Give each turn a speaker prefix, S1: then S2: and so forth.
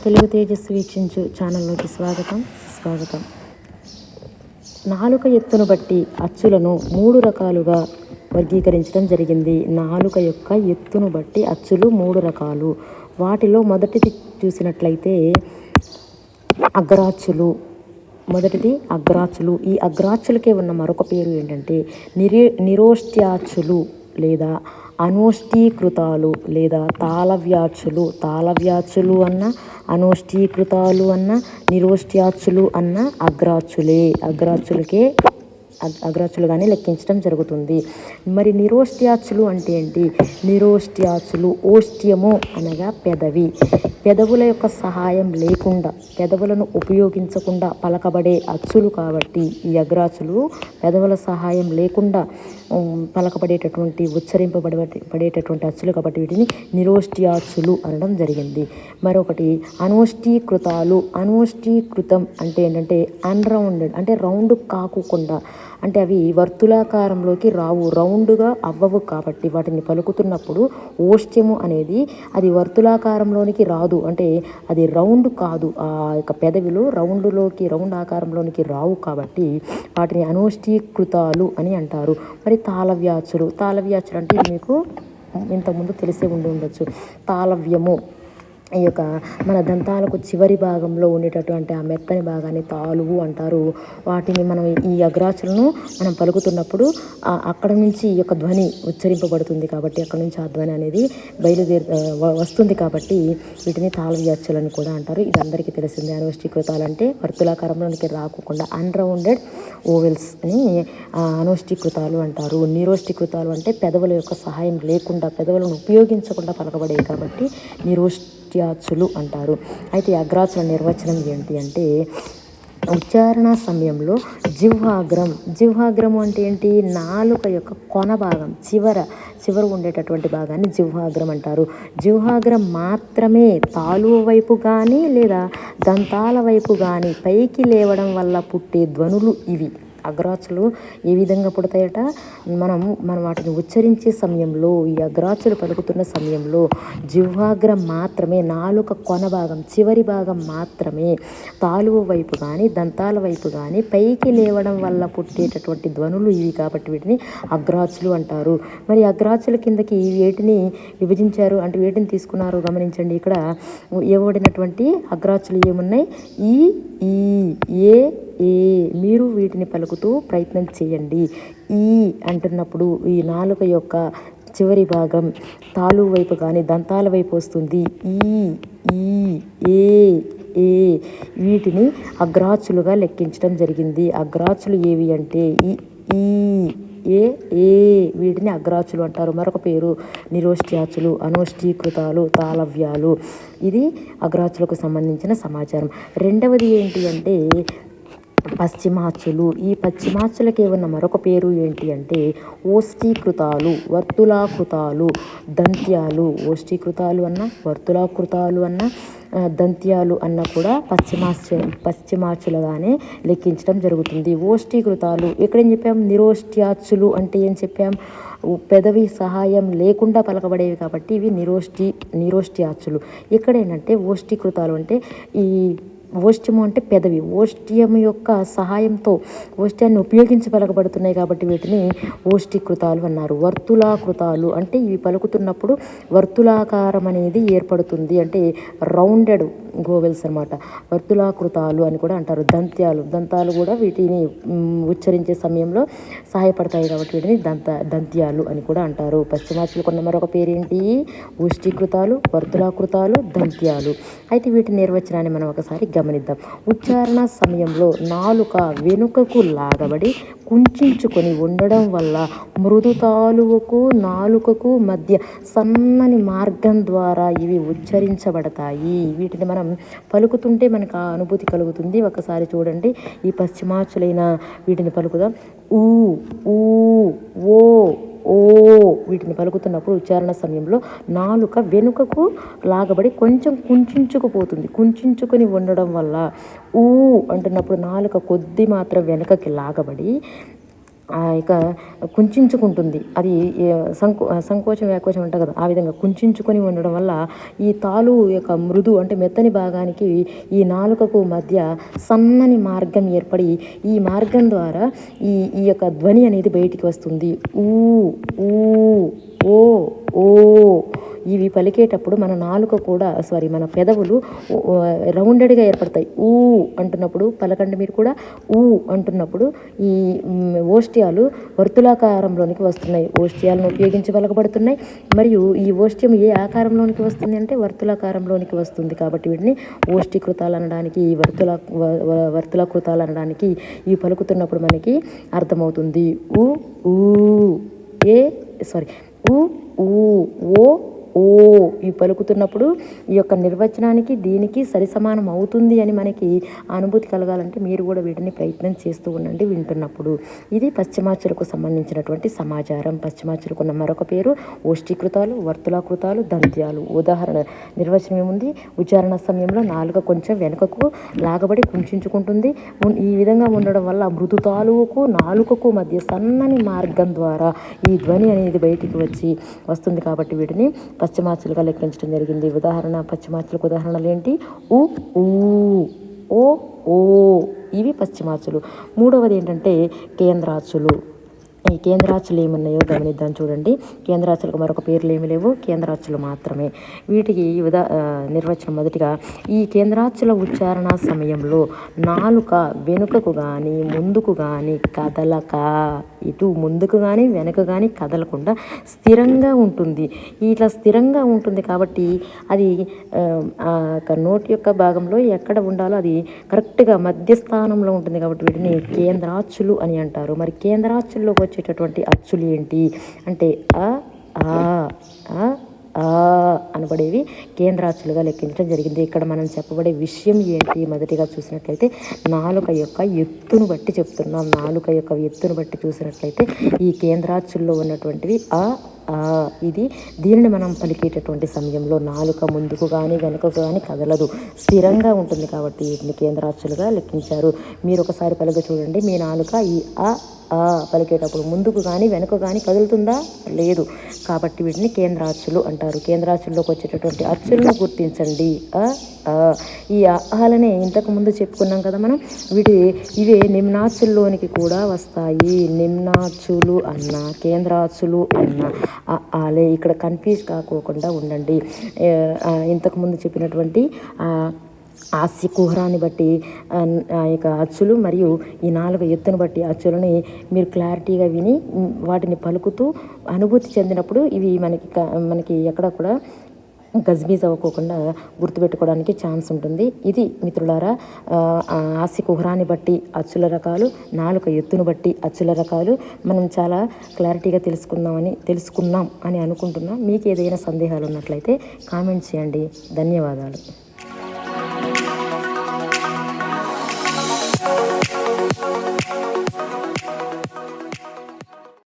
S1: తెలుగు తేజస్సు వీక్షించు ఛానల్లోకి స్వాగతం స్వాగతం నాలుక ఎత్తును బట్టి అచ్చులను మూడు రకాలుగా వర్గీకరించడం జరిగింది. నాలుక యొక్క ఎత్తును బట్టి అచ్చులు మూడు రకాలు. వాటిలో మొదటిది చూసినట్లయితే అగ్రాచులు మొదటిది అగ్రాచులు ఈ అగ్రాచులకే ఉన్న మరొక పేరు ఏంటంటే నిరే నిరోష్ట్యాచులు లేదా అనోష్టీకృతాలు లేదా తాళవ్యాచులు. తాళవ్యాచులు అన్న అనోష్టీకృతాలు అన్న నిరోష్ట్యాచులు అన్న అగ్రాచులే. అగ్రాచులకే అగ్రాచులుగానే లెక్కించడం జరుగుతుంది. మరి నిరోష్ట్యాచులు అంటే ఏంటి? నిరోష్ట్యాచులు ఓష్ట్యము అనగా పెదవి. పెదవుల యొక్క సహాయం లేకుండా పెదవులను ఉపయోగించకుండా పలకబడే అచ్చులు కాబట్టి ఈ అగ్రాచులు పెదవుల సహాయం లేకుండా పలకబడేటటువంటి ఉచ్చరింపబడే పడేటటువంటి అచ్చులు కాబట్టి వీటిని నిరోష్ట్యాచులు అనడం జరిగింది. మరొకటి అనోష్టీకృతాలు అనోష్టీకృతం అంటే ఏంటంటే అన్రౌండెడ్ అంటే రౌండ్ కాకుండా అంటే అవి వర్తులాకారంలోకి రావు రౌండ్గా అవ్వవు కాబట్టి వాటిని పలుకుతున్నప్పుడు ఓష్ట్యము అనేది అది వర్తులాకారంలోనికి రాదు. అంటే అది రౌండ్ కాదు. ఆ యొక్క పెదవిలో రౌండ్లోకి రౌండ్ ఆకారంలోనికి రావు కాబట్టి వాటిని అనోష్టీకృతాలు అని అంటారు. మరి తాళవ్యాచులు తాళవ్యాచులు అంటే ఇది మీకు ఇంతకుముందు తెలిసే ఉండి ఉండొచ్చు. తాళవ్యము ఈ యొక్క మన దంతాలకు చివరి భాగంలో ఉండేటటువంటి ఆ మెత్తని భాగాన్ని తాలువు అంటారు. వాటిని మనం ఈ అగ్రాచులను మనం పలుకుతున్నప్పుడు అక్కడ నుంచి ఈ యొక్క ధ్వని ఉచ్చరింపబడుతుంది కాబట్టి అక్కడ నుంచి ఆ ధ్వని అనేది బయలుదేరి వస్తుంది కాబట్టి వీటిని తాళవ్యాచులు అని కూడా అంటారు. ఇది అందరికీ తెలిసిందే. అనోష్టీకృతాలు అంటే వర్తులాకారంలోనికి రాకుండా అన్రౌండెడ్ ఓవెల్స్ అని ఆ, అంటారు. నిరోష్టీకృతాలు అంటే పెదవుల యొక్క సహాయం లేకుండా పెదవులను ఉపయోగించకుండా పలకబడేవి కాబట్టి నిరోష్ నిరోష్ట్యాచులు అంటారు. అయితే అగ్రాచుల నిర్వచనం ఏంటి అంటే ఉచ్చారణ సమయంలో జిహ్వాగ్రం. జిహ్వాగ్రం అంటే ఏంటి? నాలుక యొక్క కొన భాగం చివర చివర ఉండేటటువంటి భాగాన్ని జిహ్వాగ్రం అంటారు. జిహ్వాగ్రం మాత్రమే తాలు వైపు కానీ లేదా దంతాల వైపు కానీ పైకి లేవడం వల్ల పుట్టే ధ్వనులు ఇవి. అగ్రాచులు ఏ విధంగా పుడతాయట? మనం మనం వాటిని ఉచ్చరించే సమయంలో ఈ అగ్రాచులు పలుకుతున్న సమయంలో జిహ్వాగ్రం మాత్రమే నాలుక కొన భాగం చివరి భాగం మాత్రమే తాలువు వైపు కానీ దంతాల వైపు కానీ పైకి లేవడం వల్ల పుట్టేటటువంటి ధ్వనులు ఇవి కాబట్టి వీటిని అగ్రాచులు అంటారు. మరి అగ్రాచుల కిందకి వేటిని విభజించారు అంటే వేటిని తీసుకున్నారు గమనించండి. ఇక్కడ ఇవ్వబడినటువంటి అగ్రాచులు ఏమున్నాయి? ఈ ఈ ఏ ఏ మీరు వీటిని పలుకుతూ ప్రయత్నం చేయండి. ఈ అంటున్నప్పుడు ఈ నాలుక యొక్క చివరి భాగం తాలు వైపు కానీ దంతాల వైపు వస్తుంది. ఈ ఈ ఏ ఏ వీటిని అగ్రాచులుగా లెక్కించడం జరిగింది. అగ్రాచులు ఏవి అంటే ఈ ఈ ఏ ఏ వీటిని అగ్రాచులు అంటారు. మరొక పేరు నిరోష్ట్యాచులు అనోష్ఠీకృతాలు తాళవ్యాలు. ఇది అగ్రాచులకు సంబంధించిన సమాచారం. రెండవది ఏంటి అంటే పశ్చిమాచులు ఈ పశ్చిమాచులకి ఉన్న మరొక పేరు ఏంటి అంటే ఓష్టీకృతాలు వర్తులాకృతాలు దంత్యాలు. ఓష్టీకృతాలు అన్న వర్తులాకృతాలు అన్న దంత్యాలు అన్న కూడా పశ్చిమాచ పశ్చిమాచులుగానే లెక్కించడం జరుగుతుంది. ఓష్టీకృతాలు ఎక్కడేం చెప్పాం? నిరోష్ట్యాచులు అంటే ఏం చెప్పాం? పెదవి సహాయం లేకుండా పలకబడేవి కాబట్టి ఇవి నిరోష్టి నిరోష్ట్యాచులు ఇక్కడ ఏంటంటే ఓష్టీకృతాలు అంటే ఈ ఓష్ట్యము అంటే పెదవి. ఓష్ట్యం యొక్క సహాయంతో ఓష్ట్యాన్ని ఉపయోగించి పలకబడుతున్నాయి కాబట్టి వీటిని ఓష్టికృతాలు అన్నారు. వర్తులాకృతాలు అంటే ఇవి పలుకుతున్నప్పుడు వర్తులాకారం అనేది ఏర్పడుతుంది. అంటే రౌండెడ్ గోవెల్స్ అనమాట వర్తులాకృతాలు అని కూడా అంటారు. దంత్యాలు. దంతాలు కూడా వీటిని ఉచ్చరించే సమయంలో సహాయపడతాయి కాబట్టి వీటిని దంత దంత్యాలు అని కూడా అంటారు. పశ్చిమాచులు ఉన్న మరొక పేరేంటి? ఉష్టికృతాలు వర్తులాకృతాలు దంత్యాలు. అయితే వీటి నిర్వచనాన్ని మనం ఒకసారి గమనిద్దాం. ఉచ్చారణ సమయంలో నాలుక వెనుకకు లాగబడి కుంచుకొని ఉండడం వల్ల మృదు తాలువకు నాలుకకు మధ్య సన్నని మార్గం ద్వారా ఇవి ఉచ్చరించబడతాయి. వీటిని మనం పలుకుతుంటే మనకు ఆ అనుభూతి కలుగుతుంది. ఒకసారి చూడండి. ఈ పశ్చిమాచులైన వీటిని పలుకుదాం. ఊ ఊ ఓ ఓ వీటిని పలుకుతున్నప్పుడు ఉచ్చారణ సమయంలో నాలుక వెనుకకు లాగబడి కొంచెం కుంచుకుపోతుంది. కుంచుకొని ఉండడం వల్ల ఊ అంటున్నప్పుడు నాలుక కొద్ది మాత్రం వెనుకకి లాగబడి ఆ యొక్క కుంచుకుంటుంది అది సంకో సంకోచం వ్యాకోచం ఉంటుంది కదా ఆ విధంగా కుంచుకొని ఉండడం వల్ల ఈ తాలు యొక్క మృదు అంటే మెత్తని భాగానికి ఈ నాలుకకు మధ్య సన్నని మార్గం ఏర్పడి ఈ మార్గం ద్వారా ఈ ఈ యొక్క ధ్వని అనేది బయటికి వస్తుంది. ఊ ఊ ఓ. ఓ ఇవి పలికేటప్పుడు మన నాలుక కూడా సారీ మన పెదవులు రౌండెడ్గా ఏర్పడతాయి. ఊ అంటున్నప్పుడు పలకండి మీరు కూడా ఊ అంటున్నప్పుడు ఈ ఓష్ట్యాలు వర్తులాకారంలోనికి వస్తున్నాయి. ఓష్ట్యాలను ఉపయోగించి పలకబడుతున్నాయి. మరియు ఈ ఓష్ట్యం ఏ ఆకారంలోనికి వస్తుంది అంటే వర్తులాకారంలోనికి వస్తుంది. కాబట్టి వీటిని ఓష్టికృతాలు అనడానికి ఈ వర్తుల వ- వర్తులకృతాలు అనడానికి ఇవి పలుకుతున్నప్పుడు మనకి అర్థమవుతుంది. ఊ ఊ ఏ సారీ ఊ ఊ ఓ ఓ ఇవి పలుకుతున్నప్పుడు ఈ యొక్క నిర్వచనానికి దీనికి సరిసమానం అవుతుంది అని మనకి అనుభూతి కలగాలంటే మీరు కూడా వీటిని ప్రయత్నం చేస్తూ ఉండండి వింటున్నప్పుడు. ఇది పశ్చిమాచలకు సంబంధించినటువంటి సమాచారం. పశ్చిమాచలకు ఉన్న మరొక పేరు ఓష్టీకృతాలు వర్తులాకృతాలు దంత్యాలు. ఉదాహరణ నిర్వచనం ఏముంది? ఉచ్చారణ సమయంలో నాలుక కొంచెం వెనుకకు లాగబడి కుంచుకుంటుంది ఈ విధంగా ఉండడం వల్ల మృదు తాలూకు నాలుకకు మధ్య సన్నని మార్గం ద్వారా ఈ ధ్వని అనేది బయటికి వచ్చి వస్తుంది కాబట్టి వీటిని పశ్చిమాచులుగా లెక్కించడం జరిగింది. ఉదాహరణ పశ్చిమాచులకు ఉదాహరణలు ఏంటి? ఉ ఊ ఓ ఓ ఇవి పశ్చిమాచులు. మూడవది ఏంటంటే కేంద్రాచులు. ఈ కేంద్రాచులు ఏమున్నాయో గమనిద్దాం చూడండి. కేంద్రాచులకు మరొక పేర్లు ఏమి లేవు. కేంద్రాచులు మాత్రమే. వీటికి ఉదా నిర్వచనం మొదటిగా ఈ కేంద్రాచుల ఉచ్చారణ సమయంలో నాలుక వెనుకకు కానీ ముందుకు కానీ కదలక ఇటు ముందుకు కానీ వెనుక కానీ కదలకుండా స్థిరంగా ఉంటుంది. ఇట్లా స్థిరంగా ఉంటుంది కాబట్టి అది ఆ, యొక్క నోటి యొక్క భాగంలో ఎక్కడ ఉండాలో అది కరెక్ట్గా మధ్యస్థానంలో ఉంటుంది కాబట్టి వీటిని కేంద్రాచులు అని అంటారు. మరి కేంద్రాచుల్లోకి వచ్చేటటువంటి అచ్చులు ఏంటి? అంటే ఆ ఆ ఆ అనబడేవి కేంద్రాచులుగా లెక్కించడం జరిగింది. ఇక్కడ మనం చెప్పబడే విషయం ఏంటి? మొదటిగా చూసినట్లయితే నాలుక యొక్క ఎత్తును బట్టి చెప్తున్నాం. నాలుక యొక్క ఎత్తును బట్టి చూసినట్లయితే ఈ కేంద్రాచుల్లో ఉన్నటువంటివి ఆ ఆ ఇది దీనిని మనం పలికేటటువంటి సమయంలో నాలుక ముందుకు కానీ వెనుకకు కానీ కదలదు. స్థిరంగా ఉంటుంది కాబట్టి వీటిని కేంద్రాచులుగా లెక్కించారు. మీరు ఒకసారి పలిక చూడండి. మీ నాలుక ఈ ఆ పలికేటప్పుడు ముందుకు కానీ వెనుక కానీ కదులుతుందా? లేదు. కాబట్టి వీటిని కేంద్రాచులు అంటారు. కేంద్రాచుల్లోకి వచ్చేటటువంటి అచ్చులను గుర్తించండి. ఈ ఆహాలనే ఇంతకు ముందు చెప్పుకున్నాం కదా మనం? వీటి ఇవే నిమ్నాచుల్లోనికి కూడా వస్తాయి. నిమ్నాచులు అన్న కేంద్రాచులు అన్న. ఆలే ఇక్కడ కన్ఫ్యూజ్ కాకోకుండా ఉండండి. ఇంతకుముందు చెప్పినటువంటి ఆస్తి కుహరాన్ని బట్టి ఆ, యొక్క అచ్చులు మరియు ఈ నాలుగు ఎత్తును బట్టి అచ్చులని మీరు క్లారిటీగా విని వాటిని పలుకుతూ అనుభూతి చెందినప్పుడు ఇవి మనకి మనకి ఎక్కడ కూడా గజ్బీజ్ అవ్వకోకుండా గుర్తుపెట్టుకోవడానికి ఛాన్స్ ఉంటుంది. ఇది మిత్రులారా ఆస్తి కుహరాన్ని బట్టి అచ్చుల రకాలు నాలుక ఎత్తును బట్టి అచ్చుల రకాలు మనం చాలా క్లారిటీగా తెలుసుకుందామని తెలుసుకున్నాం అని అనుకుంటున్నాం. మీకు ఏదైనా సందేహాలు ఉన్నట్లయితే కామెంట్ చేయండి. ధన్యవాదాలు.